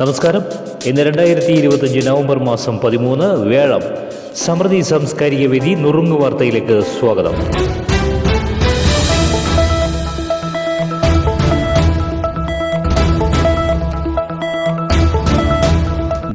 നമസ്കാരം. ഇന്ന് രണ്ടായിരത്തി ഇരുപത്തഞ്ച് നവംബർ മാസം പതിമൂന്ന് വേളം സമൃദ്ധി സാംസ്കാരിക വേദി നുറുങ്ങു വാർത്തയിലേക്ക് സ്വാഗതം.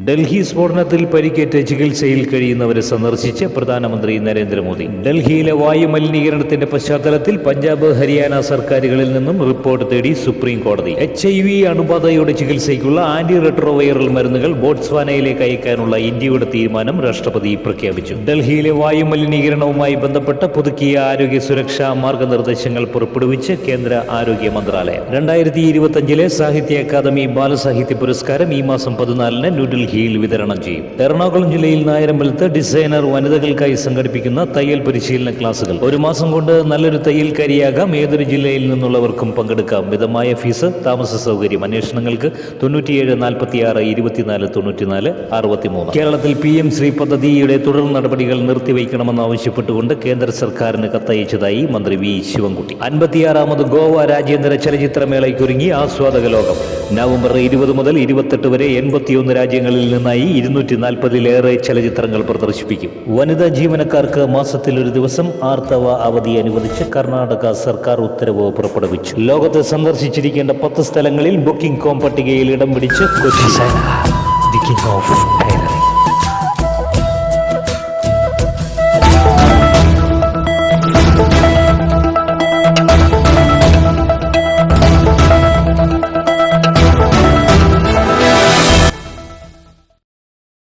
ഡൽഹി സ്ഫോടനത്തിൽ പരിക്കേറ്റ് ചികിത്സയിൽ കഴിയുന്നവരെ സന്ദർശിച്ച് പ്രധാനമന്ത്രി നരേന്ദ്രമോദി. ഡൽഹിയിലെ വായു മലിനീകരണത്തിന്റെ പശ്ചാത്തലത്തിൽ പഞ്ചാബ് ഹരിയാന സർക്കാരുകളിൽ നിന്നും റിപ്പോർട്ട് തേടി സുപ്രീം കോടതി. എച്ച് ഐ വി അണുബാധയുടെ ചികിത്സയ്ക്കുള്ള ആന്റി റെട്രോവൈറൽ മരുന്നുകൾ ബോട്സ്വാനയിലേക്ക് അയക്കാനുള്ള ഇന്ത്യയുടെ തീരുമാനം രാഷ്ട്രപതി പ്രഖ്യാപിച്ചു. ഡൽഹിയിലെ വായു മലിനീകരണവുമായി ബന്ധപ്പെട്ട പുതുക്കിയ ആരോഗ്യ സുരക്ഷാ മാർഗനിർദ്ദേശങ്ങൾ പുറപ്പെടുവിച്ച് കേന്ദ്ര ആരോഗ്യ മന്ത്രാലയം. രണ്ടായിരത്തി ഇരുപത്തിയഞ്ചിലെ സാഹിത്യ അക്കാദമി ബാലസാഹിത്യ പുരസ്കാരം ഈ മാസം പതിനാലിന് ന്യൂഡൽഹിയിൽ വിതരണം ചെയ്യും. എറണാകുളം ജില്ലയിൽ നായരമ്പലത്ത് ഡിസൈനർ വനിതകൾക്കായി സംഘടിപ്പിക്കുന്ന തയ്യൽ പരിശീലന ക്ലാസുകൾ. ഒരു മാസം കൊണ്ട് നല്ലൊരു തയ്യൽക്കാരിയാകാം ഏതൊരു ജില്ലയിൽ നിന്നുള്ളവർക്കും പങ്കെടുക്കാം. മിതമായ ഫീസ് താമസ സൗകര്യം. അന്വേഷണങ്ങൾക്ക് തൊണ്ണൂറ്റിയേഴ് നാൽപ്പത്തി ആറ് ഇരുപത്തിനാല് തൊണ്ണൂറ്റിനാല് അറുപത്തിമൂന്ന്. കേരളത്തിൽ പി എം ശ്രീ പദ്ധതിയുടെ തുടർ നടപടികൾ നിർത്തിവെക്കണമെന്നാവശ്യപ്പെട്ടുകൊണ്ട് കേന്ദ്ര സർക്കാരിന് കത്തയച്ചതായി മന്ത്രി വി ശിവൻകുട്ടി. അൻപത്തിയാറാമത് ഗോവ രാജ്യാന്തര ചലച്ചിത്രമേളയ്ക്കൊരുങ്ങി ആസ്വാദക ലോകം നവംബർ ഇരുപത് മുതൽ ഇരുപത്തെട്ട് വരെ എൺപത്തിയൊന്ന് രാജ്യങ്ങളിൽ നിന്നായി ഇരുന്നൂറ്റി നാൽപ്പതിലേറെ ചലച്ചിത്രങ്ങൾ പ്രദർശിപ്പിക്കും. വനിതാ ജീവനക്കാർക്ക് മാസത്തിൽ ഒരു ദിവസം ആർത്തവ അവധി അനുവദിച്ച് കർണാടക സർക്കാർ ഉത്തരവ് പുറപ്പെടുവിച്ചു. ലോകത്ത് സന്ദർശിച്ചിരിക്കേണ്ട പത്ത് സ്ഥലങ്ങളിൽ ബുക്കിംഗ് കോം പട്ടികയിൽ ഇടം പിടിച്ച് കൊച്ചി